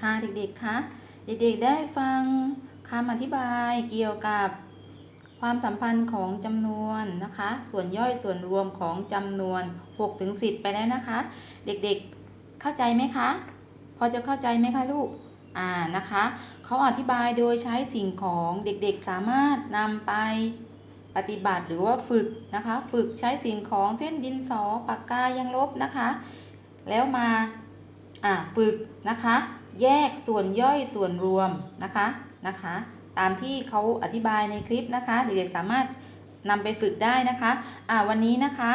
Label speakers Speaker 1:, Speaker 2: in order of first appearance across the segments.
Speaker 1: ค่ะเด็กๆคะเด็กๆได้ฟังคำอธิบายเกี่ยวกับความสัมพันธ์ของจำนวนนะคะ ส่วนย่อยส่วนรวมของจำนวน6ถึง10 ไปแล้วนะคะ เด็กๆเข้าใจไหมคะ พอจะเข้าใจไหมคะลูกอ่านะคะเขาอธิบายโดยใช้สิ่งของเด็กๆสามารถนำไปปฏิบัติหรือว่าฝึกนะคะ ฝึกใช้สิ่งของเส้นดินสอปากกายังลบนะคะ แล้วมาอ่าฝึกนะคะ แยกส่วนย่อยส่วนรวมนะคะนะคะ ตามที่เขาอธิบายในคลิปนะคะเด็กๆสามารถนำไปฝึกได้นะคะอ่าวันนี้นะคะ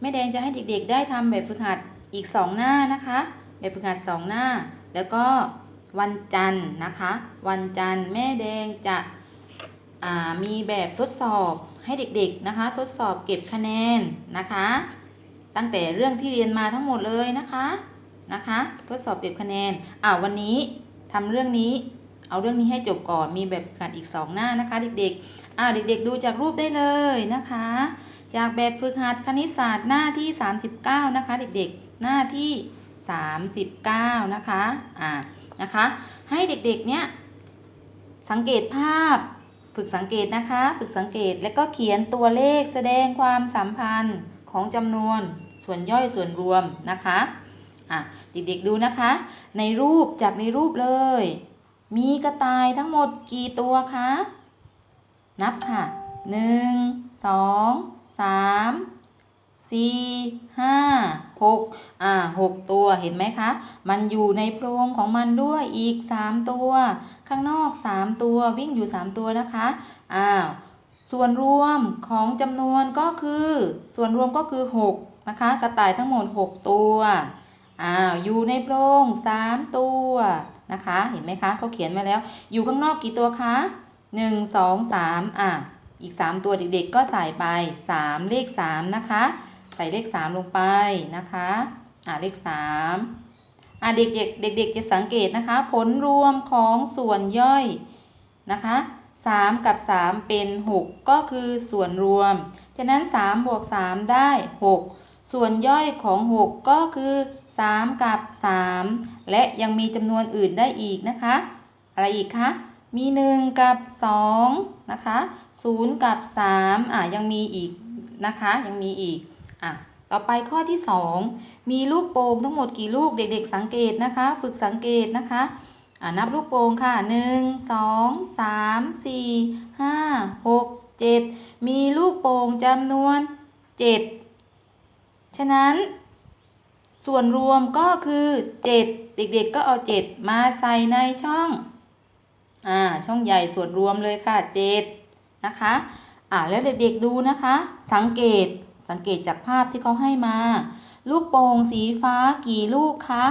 Speaker 1: แม่แดงจะให้เด็กๆ ได้ทำแบบฝึกหัดอีก 2 หน้านะคะ แบบฝึกหัด 2 หน้า แล้วก็วันจันทร์นะคะ วันจันทร์แม่แดงจะอ่ามีแบบทดสอบให้เด็กๆนะคะ ทดสอบเก็บคะแนนนะคะ ตั้งแต่เรื่องที่เรียนมาทั้งหมดเลยนะคะ นะคะทดสอบเก็บคะแนนอ่าวันนี้ทำเรื่องนี้ เอาเรื่องนี้ให้จบก่อนมีแบบฝึกหัดอีก 2 หน้านะคะ เด็กๆอ่าเด็กๆ ดูจากรูปได้เลยนะคะ จากแบบฝึกหัดคณิตศาสตร์หน้าที่ 39 นะคะ เด็กๆหน้าที่ 39 นะคะอ่านะคะ ให้เด็กๆเนี้ยสังเกตภาพฝึกสังเกตนะคะ ฝึกสังเกตแล้วก็เขียนตัวเลขแสดงความสัมพันธ์ของจำนวนส่วนย่อยส่วนรวมนะคะ อะเด็กๆดูนะคะ ในรูปจากในรูปเลย มีกระต่ายทั้งหมดกี่ตัวคะ นับค่ะหนึ่งสองสามสี่ห้าหกอ่าหกตัวเห็นไหมคะ มันอยู่ในโพรงของมันด้วยอีกสามตัว ข้างนอกสามตัววิ่งอยู่สามตัวนะคะอ้าวส่วนรวมของจำนวนก็คือ ส่วนรวมก็คือหกนะคะ กระต่ายทั้งหมดหกตัว อ้าวอยู่ในโพรงสามตัวนะคะ เห็นไหมคะเขาเขียนมาแล้ว อยู่ข้างนอกกี่ตัวคะหนึ่งสองสามอะอีกสามตัวเด็กๆก็ใส่ไปสามเลขสามนะคะ ใส่เลขสามลงไปนะคะอะเลขสามอะเด็กๆเด็กๆจะสังเกตนะคะ ผลรวมของส่วนย่อยนะคะสามกับสามเป็นหกก็คือส่วนรวม ฉะนั้นสามบวกสามได้หก ส่วนย่อยของ 6 ก็คือ 3 กับ 3 และยังมีจำนวนอื่นได้อีกนะคะ อะไรอีกคะมี 1 กับ 2 นะคะ0กับ 3 อะยังมีอีกนะคะ ยังมีอีกอะต่อไปข้อที่ 2 มีลูกโป่งทั้งหมดกี่ลูกเด็กๆ สังเกตนะคะ ฝึกสังเกตนะคะอะนับลูกโป่งค่ะ 1 2 3 4 5 6 7 มีลูกโป่งจำนวน 7 ฉะนั้น ส่วนรวมก็คือ 7 เด็กๆก็เอา 7 มาใส่ในช่อง อ่า ช่องใหญ่ส่วนรวมเลยค่ะ 7 นะคะ อ่าแล้วเด็กๆดูนะคะ สังเกต สังเกตจากภาพที่เขาให้มา ลูกโป่งสีฟ้ากี่ลูกคะ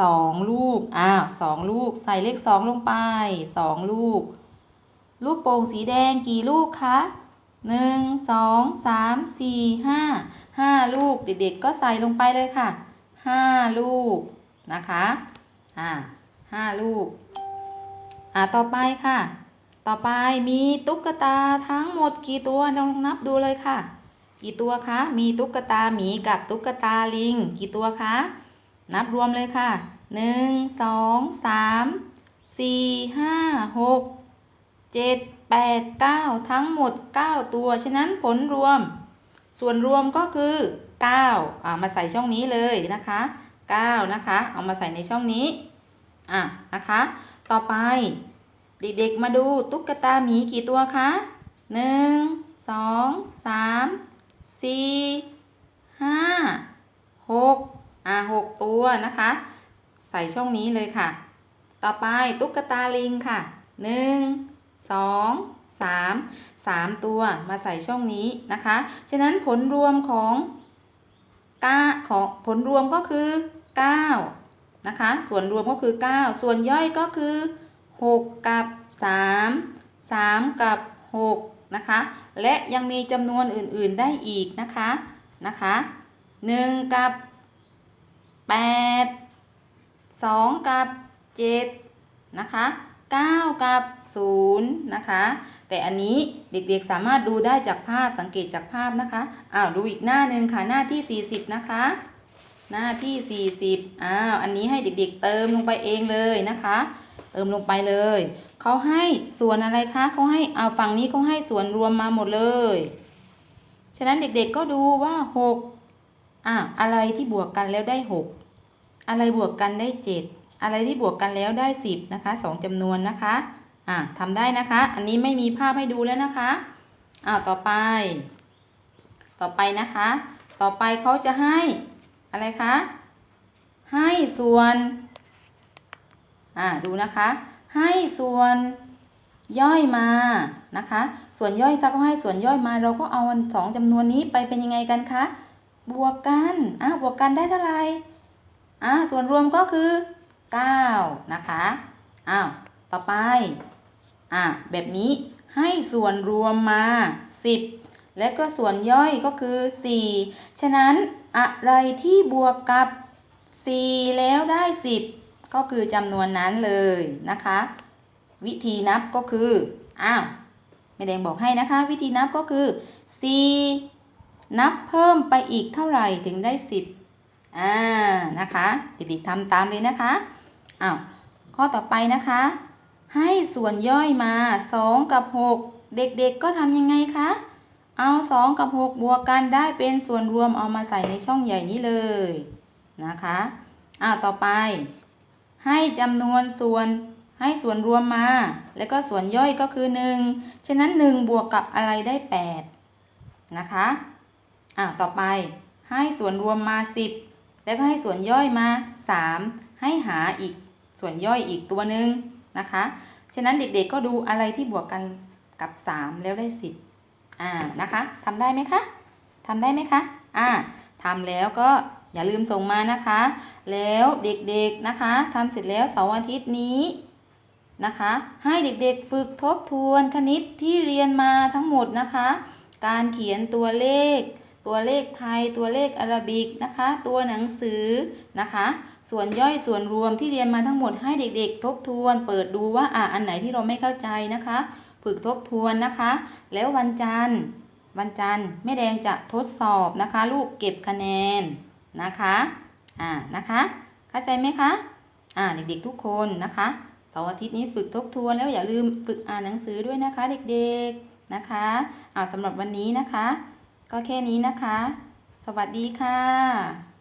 Speaker 1: สองลูก อ้าวสองลูก ใส่เลขสองลงไปสองลูก ลูกโป่งสีแดงกี่ลูกคะ หนึ่งสองสามสี่ห้าห้าลูก เด็กๆก็ใส่ลงไปเลยค่ะห้าลูกนะคะอ่าห้าลูกอ่าต่อไปค่ะ ต่อไปมีตุ๊กตาทั้งหมดกี่ตัวลองนับดูเลยค่ะ กี่ตัวคะมีตุ๊กตาหมีกับตุ๊กตาลิง กี่ตัวคะนับรวมเลยค่ะหนึ่งสองสามสี่ห้าหกเจ็ด แปดเก้าทั้งหมดเก้าตัว ฉะนั้นผลรวม ส่วนรวมก็คือ 9 อ่ามาใส่ช่องนี้เลยนะคะ 9 นะคะ เอามาใส่ในช่องนี้ อะนะคะ ต่อไป เด็กๆมาดูตุ๊กตาหมีกี่ตัวคะ1 2 3 4 5 6อะ6ตัวนะคะ ใส่ช่องนี้เลยค่ะ ต่อไปตุ๊กตาลิงค่ะ1 2 3 3 ตัวมาใส่ช่องนี้นะคะ ฉะนั้นผลรวมของก้าของผลรวมก็คือ 9 นะคะ ส่วนรวมก็คือ 9 ส่วนย่อยก็คือ 6 กับ 3 3 กับ 6 นะคะ และยังมีจำนวนอื่นๆได้อีกนะคะ นะคะ 1 กับ 8 2 กับ 7 นะคะ 9 กับ 0 นะคะ แต่อันนี้เด็กๆสามารถดูได้จากภาพสังเกตจากภาพนะคะอ้าวดูอีกหน้าหนึ่งค่ะหน้าที่ 40 นะคะ หน้าที่ 40อ้าวอันนี้ให้เด็กๆเติมลงไปเองเลยนะคะ เติมลงไปเลยเขาให้ส่วนอะไรคะเขาให้เอาฝั่งนี้เขาให้ส่วนรวมมาหมดเลย ฉะนั้นเด็กๆก็ดูว่า 6อะอะไรที่บวกกันแล้วได้ 6 อะไรบวกกันได้ 7 อะไรที่บวกกันแล้วได้ 10 นะคะสองจำนวนนะคะ อะทำได้นะคะ อันนี้ไม่มีภาพให้ดูแล้วนะคะอ้าวต่อไป ต่อไปนะคะ ต่อไปเขาจะให้อะไรคะ ให้ส่วน อ่าดูนะคะ ให้ส่วนย่อยมานะคะ ส่วนย่อยซักก็ให้ส่วนย่อยมาเราก็เอาสองจำนวนนี้ไปเป็นยังไงกันคะ บวกกัน อะบวกกันได้เท่าไหร่ อะส่วนรวมก็คือ 9 นะคะอ้าวต่อไปอะแบบนี้ให้ส่วนรวมมา 10 และก็ส่วนย่อยก็คือ 4 ฉะนั้นอะไรที่บวกกับ 4 แล้วได้ 10 ก็คือจำนวนนั้นเลยนะคะ วิธีนับก็คืออ้าวแม่แดงบอกให้นะคะ วิธีนับก็คือ 4 นับเพิ่มไปอีกเท่าไหร่ถึงได้ 10อ่านะคะเด็กๆทำตามเลยนะคะ อ้าวข้อต่อไปนะคะ ให้ส่วนย่อยมา 2 กับ 6 เด็กๆก็ทำยังไงคะ เอา 2 กับ 6 บวกกันได้เป็นส่วนรวมเอามาใส่ในช่องใหญ่นี้เลยนะคะอ่าต่อไป ให้จำนวนส่วนให้ส่วนรวมมา แล้วก็ส่วนย่อยก็คือ 1 ฉะนั้น 1 บวกกับอะไรได้ 8 นะคะอ่าต่อไป ให้ส่วนรวมมา 10 แล้วก็ให้ส่วนย่อยมา 3 ให้หาอีก ส่วนย่อยอีกตัวหนึ่งนะคะ ฉะนั้นเด็กๆก็ดูอะไรที่บวกกันกับ 3 แล้วได้ 10อ่านะคะทำได้ไหมคะทำได้ไหมคะอ่าทำแล้วก็อย่าลืมส่งมานะคะ แล้วเด็กๆนะคะทำเสร็จแล้วเสาร์อาทิตย์นี้นะคะ ให้เด็กๆฝึกทบทวนคณิตที่เรียนมาทั้งหมดนะคะ การเขียนตัวเลข ตัวเลขไทย ตัวเลขอาราบิกนะคะ ตัวหนังสือนะคะ ส่วนย่อยส่วนรวมที่เรียนมาทั้งหมดให้เด็กๆ ทบทวน เปิดดูว่าอะอันไหนที่เราไม่เข้าใจนะคะ ฝึกทบทวนนะคะ แล้ววันจันทร์ วันจันทร์แม่แดงจะทดสอบนะคะ ลูกเก็บคะแนนนะคะอ่านะคะ เข้าใจไหมคะอ่าเด็กๆทุกคนนะคะเสาร์อาทิตย์นี้ฝึกทบทวนแล้วอย่าลืมฝึกอ่านหนังสือด้วยนะคะ เด็กๆนะคะอ่าสำหรับวันนี้นะคะ ก็แค่นี้นะคะ สวัสดีค่ะ